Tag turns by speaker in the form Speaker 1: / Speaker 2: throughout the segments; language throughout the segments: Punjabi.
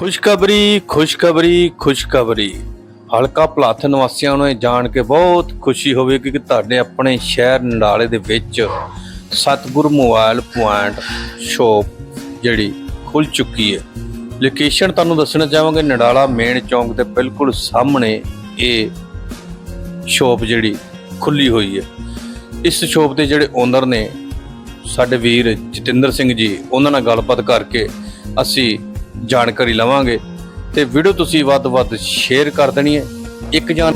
Speaker 1: ਖੁਸ਼ਖਬਰੀ ਖੁਸ਼ਖਬਰੀ ਖੁਸ਼ਖਬਰੀ। ਹਲਕਾ ਭਲਾਥ ਨਿਵਾਸੀਆਂ ਨੂੰ ਇਹ ਜਾਣ ਕੇ ਬਹੁਤ ਖੁਸ਼ੀ ਹੋਵੇਗੀ ਕਿ ਤੁਹਾਡੇ ਆਪਣੇ ਸ਼ਹਿਰ ਨਡਾਲੇ ਦੇ ਵਿੱਚ ਸਤਿਗੁਰ ਮੋਬਾਈਲ ਪੁਆਇੰਟ ਸ਼ੋਪ ਜਿਹੜੀ ਖੁੱਲ ਚੁੱਕੀ ਹੈ। ਲੋਕੇਸ਼ਨ ਤੁਹਾਨੂੰ ਦੱਸਣਾ ਚਾਹਾਂਗੇ, ਨਡਾਲਾ ਮੇਨ ਚੌਂਕ ਦੇ ਬਿਲਕੁਲ ਸਾਹਮਣੇ ਇਹ ਸ਼ੋਪ ਜਿਹੜੀ ਖੁੱਲੀ ਹੋਈ ਹੈ। ਇਸ ਸ਼ੋਪ ਦੇ ਜਿਹੜੇ ਓਨਰ ਨੇ ਸਾਡੇ ਵੀਰ ਜਤਿੰਦਰ ਸਿੰਘ ਜੀ, ਉਹਨਾਂ ਨਾਲ ਗੱਲਬਾਤ ਕਰਕੇ ਅਸੀਂ ਜਾਣਕਾਰੀ ਲਵਾਂਗੇ ਤੇ ਵੀਡੀਓ ਤੁਸੀਂ ਵੱਧ ਤੋਂ ਵੱਧ ਸ਼ੇਅਰ ਕਰ ਦੇਣੀ ਹੈ। ਇੱਕ ਜਾਨ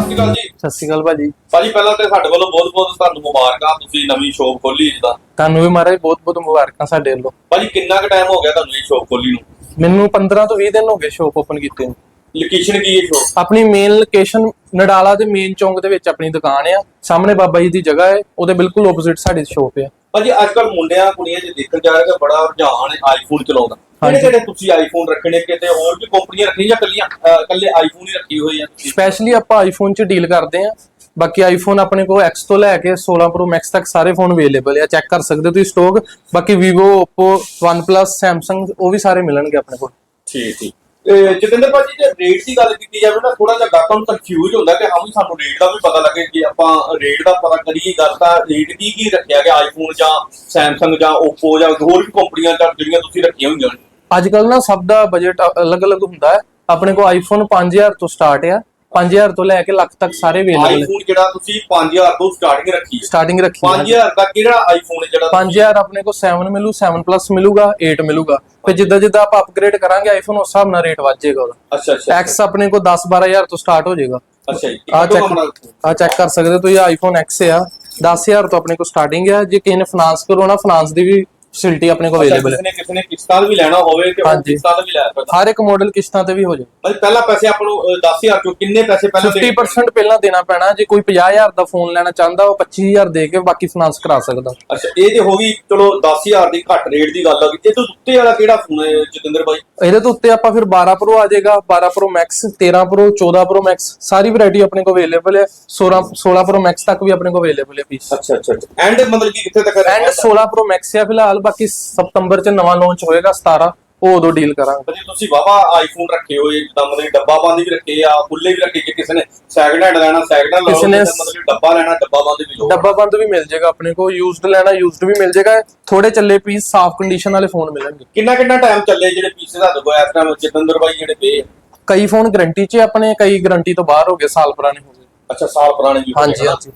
Speaker 2: ਸਤਿ ਸ਼੍ਰੀ ਅਕਾਲ ਜੀ।
Speaker 3: ਸਤਿ ਸ਼੍ਰੀ ਅਕਾਲ ਭਾਜੀ।
Speaker 2: ਭਾਜੀ ਪਹਿਲਾਂ ਤੇ ਸਾਡੇ ਵੱਲੋਂ ਬਹੁਤ ਬਹੁਤ ਤੁਹਾਨੂੰ ਮੁਬਾਰਕਾਂ ਤੁਸੀਂ ਨਵੀਂ ਸ਼ੋਪ ਖੋਲੀ ਜਿਹਦਾ
Speaker 3: ਤੁਹਾਨੂੰ ਵੀ ਮਹਾਰਾਜ ਬਹੁਤ ਬਹੁਤ ਮੁਬਾਰਕਾਂ ਸਾਡੇ ਵੱਲੋਂ।
Speaker 2: ਭਾਜੀ ਕਿੰਨਾ ਕੁ ਟਾਈਮ ਹੋ ਗਿਆ ਤੁਹਾਨੂੰ ਇਹ ਸ਼ੋਪ ਖੋਲੀ ਨੂੰ?
Speaker 3: ਮੈਨੂੰ 15 ਤੋਂ 20 ਦਿਨ ਹੋ ਗਏ ਸ਼ੋਪ ਓਪਨ ਕੀਤੇ ਨੂੰ।
Speaker 2: ਲੋਕੇਸ਼ਨ ਕੀ ਹੈ ਸ਼ੋਪ?
Speaker 3: ਆਪਣੀ ਮੇਨ ਲੋਕੇਸ਼ਨ ਨਡਾਲਾ ਦੇ ਮੇਨ ਚੌਂਕ ਦੇ ਵਿੱਚ ਆਪਣੀ ਦੁਕਾਨ ਆ। ਸਾਹਮਣੇ ਬਾਬਾ ਜੀ ਦੀ ਜਗ੍ਹਾ ਹੈ ਉਹਦੇ ਬਿਲਕੁਲ ਆਪੋਜ਼ਿਟ ਸਾਡੀ ਸ਼ੋਪ ਆ।
Speaker 2: ਭਾਜੀ ਅੱਜ ਕੱਲ ਮੁੰਡਿਆਂ ਕੁੜੀਆਂ ਚ ਦੇਖਣ ਜਾ ਰਿਹਾ ਬੜਾ ਰੁਝਾਨ ਹੈ ਆਈਫੋਨ ਚਲਾਉਣ ਦਾ। ਕਿਹੜੇ। ਕਿਹੜੇ ਤੁਸੀਂ ਆਈਫੋਨ ਰੱਖਣੇ ਕਿਤੇ ਹੋਰ ਵੀ ਕੰਪਨੀਆਂ ਰੱਖੀਆਂ ਜਾਂ ਕੱਲੀਆਂ ਕੱਲੇ ਆਈਫੋਨ ਹੀ ਰੱਖੀ ਹੋਈ ਆ? ਤੁਸੀਂ
Speaker 3: ਸਪੈਸ਼ਲੀ ਆਪਾਂ ਆਈਫੋਨ 'ਚ ਡੀਲ ਕਰਦੇ ਆ ਬਾਕੀ ਆਈਫੋਨ ਆਪਣੇ ਕੋਲ X ਤੋਂ ਲੈ ਕੇ 16 Pro Max ਤੱਕ ਸਾਰੇ ਫੋਨ ਅਵੇਲੇਬਲ ਆ। ਚੈੱਕ ਕਰ ਸਕਦੇ ਹੋ ਤੁਸੀਂ ਸਟਾਕ ਬਾਕੀ Vivo Oppo OnePlus Samsung ਉਹ ਵੀ ਸਾਰੇ ਮਿਲਣਗੇ ਆਪਣੇ ਕੋਲ।
Speaker 2: ਠੀਕ ਠੀਕ। ਜਤਿੰਦਰ ਭਾਜੀ ਜੇ ਰੇਟ ਦੀ ਗੱਲ ਕੀਤੀ ਜਾਵੇ ਨਾ ਥੋੜਾ ਜਿਹਾ ਗਾਹਕਾਂ ਨੂੰ ਕਨਫਿਊਜ਼ ਹੁੰਦਾ ਕਿ ਹਾਂ ਵੀ ਸਾਨੂੰ ਰੇਟ ਦਾ ਵੀ ਪਤਾ ਲੱਗੇ ਕਿ ਆਪਾਂ ਰੇਟ ਦਾ ਪਤਾ ਕਰੀਏ ਗੱਲ ਤਾਂ ਰੇਟ ਕੀ ਕੀ ਰੱਖਿਆ ਗਿਆ ਆਈਫੋਨ ਜਾਂ Samsung ਜਾਂ Oppo ਜਾਂ ਹੋਰ ਵੀ ਕੰਪਨੀਆਂ ਜਿਹੜੀਆਂ ਤੁਸੀਂ ਰੱਖੀਆਂ ਹੋਈਆਂ ਨੇ।
Speaker 3: ਅੱਜ ਕੱਲ ਨਾ ਸਭ ਦਾ ਬਜਟ ਅਲੱਗ-ਅਲੱਗ ਹੁੰਦਾ ਹੈ। ਆਪਣੇ ਕੋਲ ਆਈਫੋਨ 5000 ਤੋਂ ਸਟਾਰਟ ਆ। 5000 ਤੋਂ ਲੈ ਕੇ ਲੱਖ ਤੱਕ ਸਾਰੇ ਅਵੇਲੇਬਲ
Speaker 2: ਆਈਫੋਨ ਜਿਹੜਾ ਤੁਸੀਂ 5000 ਤੋਂ ਸਟਾਰਟਿੰਗ ਰੱਖੀ ਹੈ।
Speaker 3: ਸਟਾਰਟਿੰਗ ਰੱਖੀ ਹੈ
Speaker 2: 5000 ਦਾ ਕਿਹੜਾ ਆਈਫੋਨ ਹੈ ਜਿਹੜਾ
Speaker 3: 5000 ਆਪਣੇ ਕੋਲ 7 ਮਿਲੂ 7 ਪਲੱਸ ਮਿਲੂਗਾ 8 ਮਿਲੂਗਾ। ਫਿਰ ਜਿੱਦਾਂ ਜਿੱਦਾਂ ਆਪਾਂ ਅਪਗ੍ਰੇਡ ਕਰਾਂਗੇ ਆਈਫੋਨ ਉਸ ਹਿਸਾਬ ਨਾਲ ਰੇਟ ਵੱਧ ਜਾਏਗਾ ਉਹਦਾ।
Speaker 2: ਅੱਛਾ ਅੱਛਾ
Speaker 3: X ਆਪਣੇ ਕੋਲ 10 12000 ਤੋਂ ਸਟਾਰਟ ਹੋ ਜਾਏਗਾ।
Speaker 2: ਅੱਛਾ ਜੀ
Speaker 3: ਆ ਚੈੱਕ ਆ ਚੈੱਕ ਕਰ ਸਕਦੇ ਹੋ ਤੁਸੀਂ ਆਈਫੋਨ X ਆ। 10000 ਤੋਂ ਆਪਣੇ ਕੋਲ ਸਟਾਰਟਿੰਗ ਹੈ ਜੇ ਕਿਸੇ ਨੇ ਫਾਈਨਾਂਸ ਕਰਵਾਉਣਾ ਫਾਈਨਾਂਸ ਦੀ ਵੀ ਫੈਸਿਲਿਟੀ ਆਪਣੇ ਕੋਲ ਅਵੇਲੇਬਲ ਹੈ।
Speaker 2: ਕਿਸੇ ਨੇ ਕਿਸੇ ਨੇ ਕਿਸ਼ਤਾਂ ਵੀ ਲੈਣਾ ਹੋਵੇ ਤੇ ਉਹ
Speaker 3: ਹਾਂਜੀ।
Speaker 2: ਕਿਸ਼ਤਾਂ ਦਾ ਵੀ ਲੈ ਸਕਦਾ।
Speaker 3: ਹਰ ਇੱਕ ਮਾਡਲ ਕਿਸ਼ਤਾਂ ਤੇ ਵੀ ਹੋ ਜਾਏ
Speaker 2: ਭਾਈ ਪਹਿਲਾਂ ਪੈਸੇ ਆਪਾਂ ਨੂੰ ਅਹ, 10000 ਚੋਂ ਕਿੰਨੇ ਪੈਸੇ ਪਹਿਲਾਂ ਦੇਣੇ?
Speaker 3: 50% ਪਹਿਲਾਂ ਦੇਣਾ ਪੈਣਾ। ਜੇ ਕੋਈ 50000 ਦਾ ਫੋਨ ਲੈਣਾ ਚਾਹੁੰਦਾ ਉਹ 25000 ਦੇ ਕੇ ਬਾਕੀ ਫਾਈਨਾਂਸ ਕਰਾ ਸਕਦਾ।
Speaker 2: ਅੱਛਾ ਇਹ ਤੇ ਹੋ ਗਈ ਚਲੋ 10000 ਦੀ ਘੱਟ ਰੇਟ ਦੀ ਗੱਲ ਆ ਗਈ। ਇਹ ਤੋਂ ਉੱਤੇ ਵਾਲਾ ਕਿਹੜਾ ਫੋਨ ਹੈ ਜਤਿੰਦਰ ਭਾਈ
Speaker 3: ਇਹਦੇ ਤੋਂ ਉੱਤੇ ਆਪਾਂ ਫਿਰ 12 Pro ਆ ਜਾਏਗਾ 12 Pro Max 13 Pro 14 Pro Max ਸਾਰੀ ਵੈਰਾਈਟੀ ਆਪਣੇ ਕੋਲ ਅਵੇਲੇਬਲ ਹੈ। 16 16 Pro Max ਤੱਕ ਵੀ ਆਪਣੇ ਕੋਲ ਅਵੇਲੇਬਲ ਹੈ ਪੀਸ
Speaker 2: ਅੱਛਾ ਅੱਛਾ ਐਂਡ ਮਤਲਬ ਕਿ ਕਿੱਥੇ ਤੱਕ
Speaker 3: ਐਂਡ 16 Pro Max ਹੈ ਫਿਲਹਾਲ ਬਾਕੀ ਸਤੰਬਰ ਚ ਨਵਾਂ ਲਾਂਚ ਹੋਏਗਾ 17 ਉਹ ਉਦੋਂ ਡੀਲ ਕਰਾਂਗੇ।
Speaker 2: ਭਾਜੀ ਤੁਸੀਂ ਵਾਵਾ ਆਈਫੋਨ ਰੱਖੇ ਹੋਏ ਜਿੱਦਾਂ ਮਤਲਬ ਡੱਬਾ ਬੰਦ ਵੀ ਰੱਖੇ ਆ ਖੁੱਲੇ ਵੀ ਰੱਖੇ ਕਿ ਕਿਸੇ ਨੇ ਸੈਕਿੰਡ ਹੈਂਡ ਲੈਣਾ ਸੈਕਿੰਡ ਹੈਂਡ
Speaker 3: ਕਿਸੇ ਨੇ
Speaker 2: ਮਤਲਬ ਡੱਬਾ ਲੈਣਾ ਡੱਬਾ ਬੰਦ ਵੀ ਲਓ
Speaker 3: ਡੱਬਾ ਬੰਦ ਵੀ ਮਿਲ ਜਾਏਗਾ ਆਪਣੇ ਕੋਲ ਯੂਜ਼ਡ ਲੈਣਾ ਯੂਜ਼ਡ ਵੀ ਮਿਲ ਜਾਏਗਾ ਥੋੜੇ ਚੱਲੇ ਪੀਸ ਸਾਫ਼ ਕੰਡੀਸ਼ਨ ਵਾਲੇ ਫੋਨ ਮਿਲਣਗੇ।
Speaker 2: ਕਿੰਨਾ ਕਿੰਨਾ ਟਾਈਮ ਚੱਲੇ ਜਿਹੜੇ ਪੀਸੇ ਦਾ ਦੇਖੋ ਇਸ ਟਾਈਮ ਜਤਿੰਦਰ ਭਾਈ ਜਿਹੜੇ ਪਏ ਆ।
Speaker 3: ਕਈ ਫੋਨ ਗਾਰੰਟੀ 'ਚ ਆਪਣੇ ਕਈ ਗਾਰੰਟੀ ਤੋਂ ਬਾਹਰ ਹੋ ਗਏ ਸਾਲ ਪੁਰਾਣੇ ਹੋ ਗਏ।
Speaker 2: ਅੱਛਾ ਸਾਲ ਪੁਰਾਣੇ ਵੀ
Speaker 3: ਹਾਂਜੀ ਹਾਂਜੀ।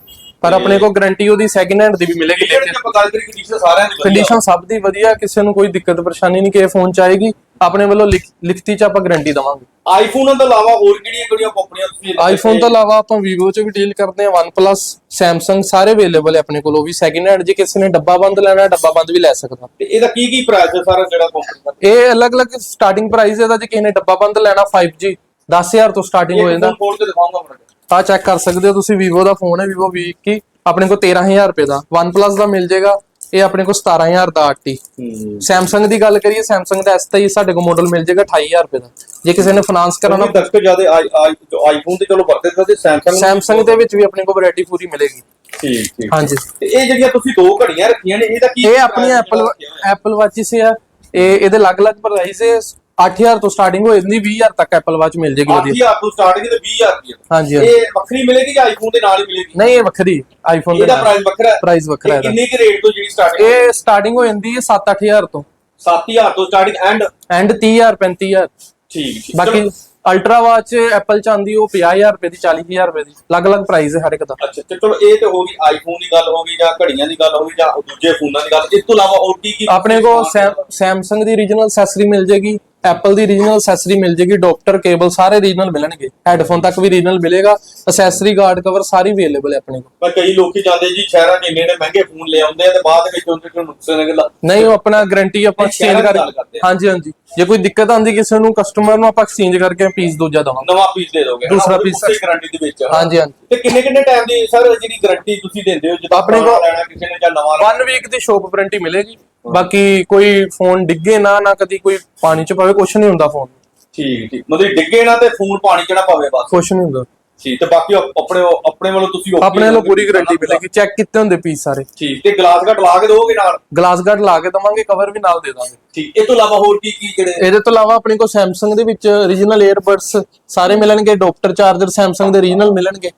Speaker 3: ਪਰ ਆਪਣੇ ਕੋਲ ਗਾਰੰਟੀ ਉਹਦੀ ਸੈਕਿੰਡ ਹੈਂਡ ਦੀ ਵੀ ਮਿਲੇਗੀ
Speaker 2: ਜਿਹੜੇ ਆਪਾਂ ਗੱਲ ਕਰੀ ਕੰਡੀਸ਼ਨ ਸਾਰਿਆਂ ਦੀ
Speaker 3: ਕੰਡੀਸ਼ਨ ਸਭ ਦੀ ਵਧੀਆ ਕਿਸੇ ਨੂੰ ਕੋਈ ਦਿੱਕਤ ਪਰੇਸ਼ਾਨੀ ਨਹੀਂ ਕਿ ਫੋਨ ਚ ਆਏਗੀ ਆਪਣੇ ਵੱਲੋਂ ਲਿਖ- ਲਿਖਤੀ ਚ ਆਪਾਂ ਗਾਰੰਟੀ ਦਵਾਂਗੇ।
Speaker 2: ਆਈਫੋਨ ਤੋਂ ਇਲਾਵਾ ਹੋਰ ਕਿਹੜੀਆਂ ਕਿਹੜੀਆਂ ਕੰਪਨੀਆਂ ਤੁਸੀਂ
Speaker 3: ਆਈਫੋਨ ਤੋਂ ਇਲਾਵਾ ਆਪਾਂ Vivo ਚ ਵੀ ਡੀਲ ਕਰਦੇ ਹਾਂ OnePlus Samsung ਸਾਰੇ ਅਵੇਲੇਬਲ ਹੈ ਆਪਣੇ ਕੋਲ ਉਹ ਵੀ ਸੈਕਿੰਡ ਹੈਂਡ ਜੇ ਕਿਸੇ ਨੇ ਡੱਬਾ ਬੰਦ ਲੈਣਾ ਹੈ, ਡੱਬਾ ਬੰਦ ਵੀ ਲੈ ਸਕਦਾ।
Speaker 2: ਤੇ ਇਹਦਾ ਕੀ ਕੀ ਪ੍ਰਾਈਸ ਹੈ ਸਾਰਾ ਜਿਹੜਾ ਕੰਪਨੀ ਦਾ?
Speaker 3: ਇਹ ਅਲੱਗ-ਅਲੱਗ ਸਟਾਰਟਿੰਗ ਪ੍ਰਾਈਸ ਇਹਦਾ ਜੇ ਕਿਸੇ ਨੇ ਡੱਬਾ ਬੰਦ ਲੈਣਾ 5G 10000 ਤੋਂ ਸਟਾਰਟਿੰਗ ਹੋ ਜਾਂਦਾ।
Speaker 2: ਫੋਨ ਕੇ ਦਿਖਾਉਂਗਾ ਮੈਂ।
Speaker 3: ਆ ਚੈੱਕ ਕਰ ਸਕਦੇ ਹੋ ਤੁਸੀਂ Vivo ਦਾ ਫੋਨ ਹੈ Vivo V21 ਆਪਣੇ ਕੋਲ 13000 ਰੁਪਏ ਦਾ। OnePlus ਦਾ ਮਿਲ ਜਾਏਗਾ। ਇਹ ਆਪਣੇ ਕੋਲ 17000 ਦਾ 8T
Speaker 2: ਹੂੰ।
Speaker 3: ਸੈਮਸੰਗ ਦੀ ਗੱਲ ਕਰੀਏ ਸੈਮਸੰਗ ਦਾ S23 ਸਾਡੇ ਕੋਲ ਮਾਡਲ ਮਿਲ ਜਾਏਗਾ 28000 ਰੁਪਏ ਦਾ। ਜੇ ਕਿਸੇ ਨੇ ਫਾਈਨਾਂਸ ਕਰਾਉਣਾ
Speaker 2: ਦਰਸ਼ਕ ਜ਼ਿਆਦਾ ਆਈਫੋਨ ਤੇ ਚਲੋ ਵਰਤੇ ਸਕਦੇ ਸੈਮਸੰਗ
Speaker 3: ਸੈਮਸੰਗ ਦੇ ਵਿੱਚ ਵੀ ਆਪਣੇ ਕੋਲ ਵੈਰਾਈਟੀ ਪੂਰੀ ਮਿਲੇਗੀ।
Speaker 2: ਠੀਕ ਠੀਕ।
Speaker 3: ਹਾਂਜੀ।
Speaker 2: ਤੇ ਇਹ ਜਿਹੜੀਆਂ ਤੁਸੀਂ ਦੋ ਘੜੀਆਂ ਰੱਖੀਆਂ ਨੇ ਇਹਦਾ ਕੀ
Speaker 3: ਇਹ ਆਪਣੀ ਐਪਲ ਐਪਲ ਵਾਚਿਸ ਆ। ਇਹ ਇਹਦੇ ਅਲੱਗ-ਅਲੱਗ ਪ੍ਰਾਈਸ ਹੈ। 8000 ਤੋਂ ਸਟਾਰਟਿੰਗ ਹੋ ਜਾਂਦੀ 20000 ਤੱਕ ਐਪਲ ਵਾਚ ਮਿਲ ਜੇਗੀ ਵਧੀਆ।
Speaker 2: 8000 ਤੋਂ ਸਟਾਰਟਿੰਗ ਤੇ 20000 ਰੁਪਏ
Speaker 3: ਹਾਂਜੀ।
Speaker 2: ਇਹ ਵੱਖਰੀ ਮਿਲੇਗੀ ਜਾਂ ਆਈਫੋਨ ਦੇ ਨਾਲ ਹੀ ਮਿਲੇਗੀ?
Speaker 3: ਨਹੀਂ ਇਹ ਵੱਖਰੀ ਆਈਫੋਨ ਦੇ
Speaker 2: ਇਹਦਾ ਪ੍ਰਾਈਸ ਵੱਖਰਾ ਹੈ।
Speaker 3: ਪ੍ਰਾਈਸ ਵੱਖਰਾ ਇਹਦਾ।
Speaker 2: ਕਿੰਨੇ ਕੁ ਰੇਟ ਤੋਂ ਜਿਹੜੀ ਸਟਾਰਟਿੰਗ
Speaker 3: ਇਹ ਸਟਾਰਟਿੰਗ ਹੋ ਜਾਂਦੀ ਹੈ 7-8000 ਤੋਂ।
Speaker 2: 7000 ਤੋਂ ਸਟਾਰਟਿੰਗ ਐਂਡ
Speaker 3: ਐਂਡ 30000 35000
Speaker 2: ਠੀਕ ਠੀਕ।
Speaker 3: ਬਾਕੀ ਅਲਟਰਾ ਵਾਚ ਐਪਲ ਚ ਆਉਂਦੀ ਉਹ 50000 ਰੁਪਏ ਦੀ 40000 ਰੁਪਏ ਦੀ। ਅਲੱਗ-ਅਲੱਗ ਪ੍ਰਾਈਸ ਹੈ ਹਰ ਇੱਕ ਦਾ।
Speaker 2: ਅੱਛਾ ਤੇ ਚਲੋ ਇਹ ਤੇ ਹੋ ਗਈ ਆਈਫੋਨ ਦੀ ਗੱਲ ਹੋ ਗਈ ਜਾਂ ਘੜੀਆਂ ਦੀ ਗੱਲ ਹੋ ਗਈ ਜਾਂ ਦੂਜੇ ਫੋਨਾਂ ਦੀ ਗੱਲ। ਇਸ ਤੋਂ ਇਲਾਵਾ ਹੋਰ ਕੀ ਕੀ
Speaker 3: ਆਪਣੇ ਕੋਲ ਸੈਮਸੰਗ ਦੀ ਰੀਜਨਲ ਅਸੈਸਰੀ ਮਿਲ ਜੇਗੀ ਐਪਲ ਦੀ ਰੀਜਨਲ ਅਸੈਸਰੀ ਮਿਲ ਜੇਗੀ ਡਾਕਟਰ ਕੇਬਲ ਸਾਰੇ ਰੀਜਨਲ ਮਿਲਣਗੇ। ਹੈੱਡਫੋਨ ਤੱਕ ਵੀ ਰੀਜਨਲ ਮਿਲੇਗਾ ਅਸੈਸਰੀ ਗਾਰਡ ਕਵਰ ਸਾਰੀ ਅਵੇਲੇਬਲ ਹੈ ਆਪਣੇ ਕੋਲ।
Speaker 2: ਪਰ ਕਈ ਲੋਕੀ ਜਾਂਦੇ ਜੀ ਸ਼ਹਿਰਾਂ 'ਚ ਇੰਨੇ ਮਹਿੰਗੇ ਫੋਨ ਲੈ ਆਉਂਦੇ ਆ ਤੇ ਬਾਅਦ ਵਿੱਚ ਉਹਨਾਂ ਨੂੰ ਨੁਕਸਾਨ ਨਿਕਲਦਾ
Speaker 3: ਨਹੀਂ ਉਹ ਆਪਣਾ ਗਾਰੰਟੀ ਆਪਾਂ ਐਕਸਚੇਂਜ
Speaker 2: ਦੀ
Speaker 3: ਕਰ। ਹਾਂਜੀ ਹਾਂਜੀ। ਜੇ ਕੋਈ ਦਿੱਕਤ ਆਉਂਦੀ ਕਿਸੇ ਨੂੰ ਕਸਟਮਰ ਨੂੰ ਆਪਾਂ ਐਕਸਚੇਂਜ ਕਰਕੇ ਪੀਸ ਦੂਜਾ ਦਵਾਂਗੇ।
Speaker 2: ਨਵਾਂ ਪੀਸ ਦੇ ਦੋਗੇ
Speaker 3: ਦੂਸਰਾ piece
Speaker 2: ਗਾਰੰਟੀ ਦੇ ਵਿੱਚ
Speaker 3: ਹਾਂਜੀ ਹਾਂਜੀ।
Speaker 2: ਤੇ ਕਿੰਨੇ ਕਿੰਨੇ ਟਾਈਮ ਦੀ ਸਰ ਜਿਹੜੀ ਗਾਰੰਟੀ ਤੁਸੀਂ ਦਿੰਦੇ ਹੋ ਜਦੋਂ
Speaker 3: ਆਪਣੇ ਕੋਲ-
Speaker 2: ਲੈਣਾ ਕਿਸੇ ਨੇ ਜਾਂ ਨਵਾਂ ਲੈਣਾ?
Speaker 3: 1 ਵੀਕ ਦੀ ਸ਼ੋਪ ਵਾਰੰਟੀ ਮਿਲੇਗੀ। ਬਾਕੀ ਕੋਈ ਫੋਨ ਡਿੱਗੇ ਨਾ ਨਾ ਕਦੀ ਕੋਈ ਪਾਣੀ ਚ ਪਵੇ ਕੁਝ ਨਹੀਂ ਹੁੰਦਾ ਫੋਨ
Speaker 2: ਠੀਕ ਠੀਕ। ਮਤਲਬ ਡਿੱਗੇ ਨਾ ਤੇ ਫੋਨ ਪਾਣੀ ਚ ਨਾ ਪਵੇ ਬਸ।
Speaker 3: ਕੁਝ ਨਹੀਂ ਹੁੰਦਾ।
Speaker 2: ਠੀਕ ਤੇ ਬਾਕੀ ਆਪ- ਆਪਣੇ ਆਪਣੇ ਵੱਲੋਂ ਤੁਸੀਂ okay
Speaker 3: ਆਪਣੇ ਵੱਲੋਂ ਪੂਰੀ ਗਾਰੰਟੀ ਮਿਲੇਗੀ ਚੈੱਕ ਕੀਤੇ ਹੁੰਦੇ ਪੀਸ ਸਾਰੇ।
Speaker 2: ਠੀਕ ਤੇ ਗਲਾਸ ਘਟ ਲਾ ਕੇ ਦੋਗੇ ਨਾਲ?
Speaker 3: ਗਲਾਸ ਗਾਰਡ ਲਾ ਕੇ ਦਵਾਂਗੇ ਕਵਰ ਵੀ ਨਾਲ ਦੇ ਦਾਂਗੇ।
Speaker 2: ਠੀਕ ਇਹ ਤੋਂ ਇਲਾਵਾ ਹੋਰ ਕੀ ਕੀ ਜਿਹੜੇ
Speaker 3: ਇਹਦੇ ਤੋਂ ਇਲਾਵਾ ਆਪਣੇ ਕੋਲ Samsung ਦੇ ਵਿੱਚ origignal earbuds ਸਾਰੇ ਮਿਲਣਗੇ ਡਾਕਟਰ ਚਾਰਜਰ Samsung ਦੇ origignal ਮਿਲਣਗੇ।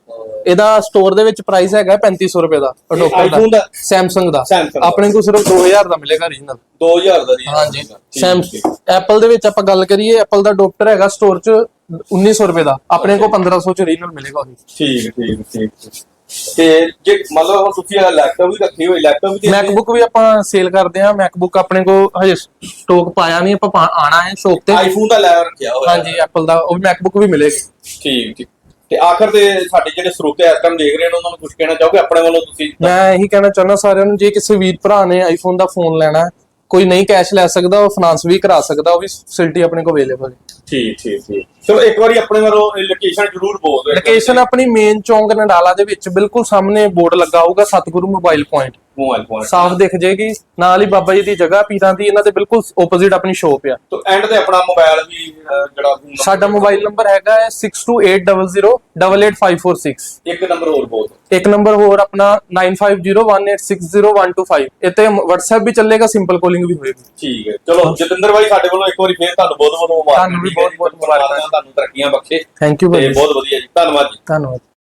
Speaker 3: ਇਹਦਾ ਸਟੋਰ ਦੇ ਵਿੱਚ ਪ੍ਰਾਈਸ ਹੈਗਾ 3500 ਰੁਪਏ ਦਾ
Speaker 2: iPhone ਦਾ?
Speaker 3: Samsung ਦਾ।
Speaker 2: Samsung ਦਾ।
Speaker 3: ਆਪਣੇ ਕੋਲ ਸਿਰਫ 2000 ਦਾ ਮਿਲੇਗਾ origignal
Speaker 2: 2000 ਦਾ ਜੀ।
Speaker 3: ਹਾਂਜੀ।
Speaker 2: ਠੀਕ।
Speaker 3: ਐਪਲ ਦੇ ਵਿੱਚ ਆਪਾਂ ਗੱਲ ਕਰੀਏ ਐਪਲ ਦਾ ਡਾਕਟਰ ਹੈਗਾ ਸਟੋਰ 'ਚ 1900 ਰੁਪਏ ਦਾ। ਆਪਣੇ ਕੋਲ 1500 ਚ origignal ਮਿਲੇਗਾ ਉਹੀ।
Speaker 2: ਠੀਕ ਠੀਕ ਠੀਕ। ਤੇ ਜੇ ਮਤਲਬ ਹੁਣ ਤੁਸੀਂ ਇਹ ਲੈਪਟਾਪ ਵੀ ਰੱਖੀ ਹੋਈ ਲੈਪਟਾਪ ਵੀ
Speaker 3: ਮੈਕਬੁੱਕ ਵੀ ਆਪਾਂ ਸੇਲ ਕਰਦੇ ਆ ਮੈਕਬੁੱਕ ਆਪਣੇ ਕੋਲ ਹਜੇ ਸਟਾਕ ਪਾਇਆ ਨਹੀਂ ਆਪਾਂ ਪਾ- ਆਣਾ ਹੈ ਸ਼ੋਪ ਤੇ।
Speaker 2: ਆਈਫੋਨ ਦਾ ਲੈ ਰੱਖਿਆ ਹੋਇਆ।
Speaker 3: ਹਾਂਜੀ ਐਪਲ ਦਾ ਉਹ ਵੀ ਮੈਕਬੁੱਕ ਵੀ ਮਿਲੇਗੀ।
Speaker 2: ਠੀਕ ਠੀਕ। ਤੇ ਆਖਰ ਤੇ ਸਾਡੇ ਜਿਹੜੇ ਸਰੋਤੇ ਇਸ ਟਾਈਮ ਦੇਖ ਰਹੇ ਨੇ ਉਹਨਾਂ ਨੂੰ ਕੁਝ ਕਹਿਣਾ ਚਾਹੋਗੇ? ਆਪਣੇ ਵੱਲੋਂ ਤੁਸੀਂ
Speaker 3: ਮੈਂ ਇਹੀ ਕਹਿਣਾ ਚਾਹੁੰਦਾ ਸਾਰਿਆਂ ਨੂੰ ਜੇ ਕਿਸੇ ਵੀਰ ਭਰਾ ਨੇ ਆਈਫੋਨ ਦਾ ਫੋਨ ਲੈਣਾ ਹੈ, ਕੋਈ ਨਹੀਂ ਕੈਸ਼ ਲੈ ਸਕਦਾ ਉਹ ਫਾਈਨਾਂਸ ਵੀ ਕਰਾ ਸਕਦਾ ਉਹ ਵੀ ਫੈਸਿਲਿਟੀ ਆਪਣੇ ਕੋਲ ਅਵੇਲੇਬਲ ਹੈ।
Speaker 2: ਠੀਕ ਠੀਕ ਠੀਕ। ਚਲੋ ਇੱਕ ਵਾਰੀ ਆਪਣੇ ਵੱਲੋਂ ਲੋਕੇਸ਼ਨ ਜ਼ਰੂਰ ਬੋਲ ਦਿਓ।
Speaker 3: ਲੋਕੇਸ਼ਨ ਆਪਣੀ ਮੇਨ ਚੌਂਕ ਨਡਾਲਾ ਦੇ ਵਿੱਚ ਬਿਲਕੁਲ ਸਾਹਮਣੇ ਬੋਰਡ ਲੱਗਾ ਹੋਊਗਾ ਸਤਿਗੁਰੂ ਮੋਬਾਈਲ ਪੁਆਇੰਟ
Speaker 2: ਮੋਬਾਈਲ
Speaker 3: ਸਾਫ਼ ਦਿਖ ਜਾਏਗੀ ਨਾਲ ਹੀ ਬਾਬਾ ਜੀ ਦੀ ਜਗ੍ਹਾ ਪੀਰਾਂ ਦੀ ਇਹਨਾਂ ਦੇ ਬਿਲਕੁਲ ਆਪੋਜ਼ਿਟ ਆਪਣੀ ਸ਼ੋਪ ਆ।
Speaker 2: ਤੋਂ ਐਂਡ ਤੇ ਆਪਣਾ ਮੋਬਾਈਲ ਵੀ ਅਹ, ਜਿਹੜਾ phone number
Speaker 3: ਸਾਡਾ ਮੋਬਾਈਲ ਨੰਬਰ ਹੈਗਾ ਹੈ 6280088546
Speaker 2: ਇੱਕ ਨੰਬਰ ਹੋਰ ਦਿਓ।
Speaker 3: ਇੱਕ ਨੰਬਰ ਹੋਰ ਆਪਣਾ 9501860125 ਇੱਥੇ WhatsApp ਵੀ ਚੱਲੇਗਾ ਸਿੰਪਲ ਕਾਲਿੰਗ ਵੀ ਹੋਏਗੀ।
Speaker 2: ਠੀਕ ਹੈ। ਚਲੋ ਜਤਿੰਦਰ ਭਾਈ ਸਾਡੇ ਵੱਲੋਂ ਇੱਕ ਵਾਰੀ ਫੇਰ ਤੁਹਾਨੂੰ ਬਹੁਤ ਬਹੁਤ ਮੁਬਾਰਕਾਂ
Speaker 3: ਤੁਹਾਨੂੰ ਵੀ ਬਹੁਤ-ਬਹੁਤ ਮੁਬਾਰਕਾਂ।
Speaker 2: ਤੁਹਾਨੂੰ ਤਰੱਕੀਆਂ ਬਖਸ਼ੇ
Speaker 3: ਥੈਂਕ ਯੂ
Speaker 2: ਤੇ
Speaker 3: ਭਾਈ
Speaker 2: ਬਹੁਤ ਵਧੀਆ ਜੀ। ਧੰਨਵਾਦ ਜੀ।
Speaker 3: ਧੰਨਵਾਦ।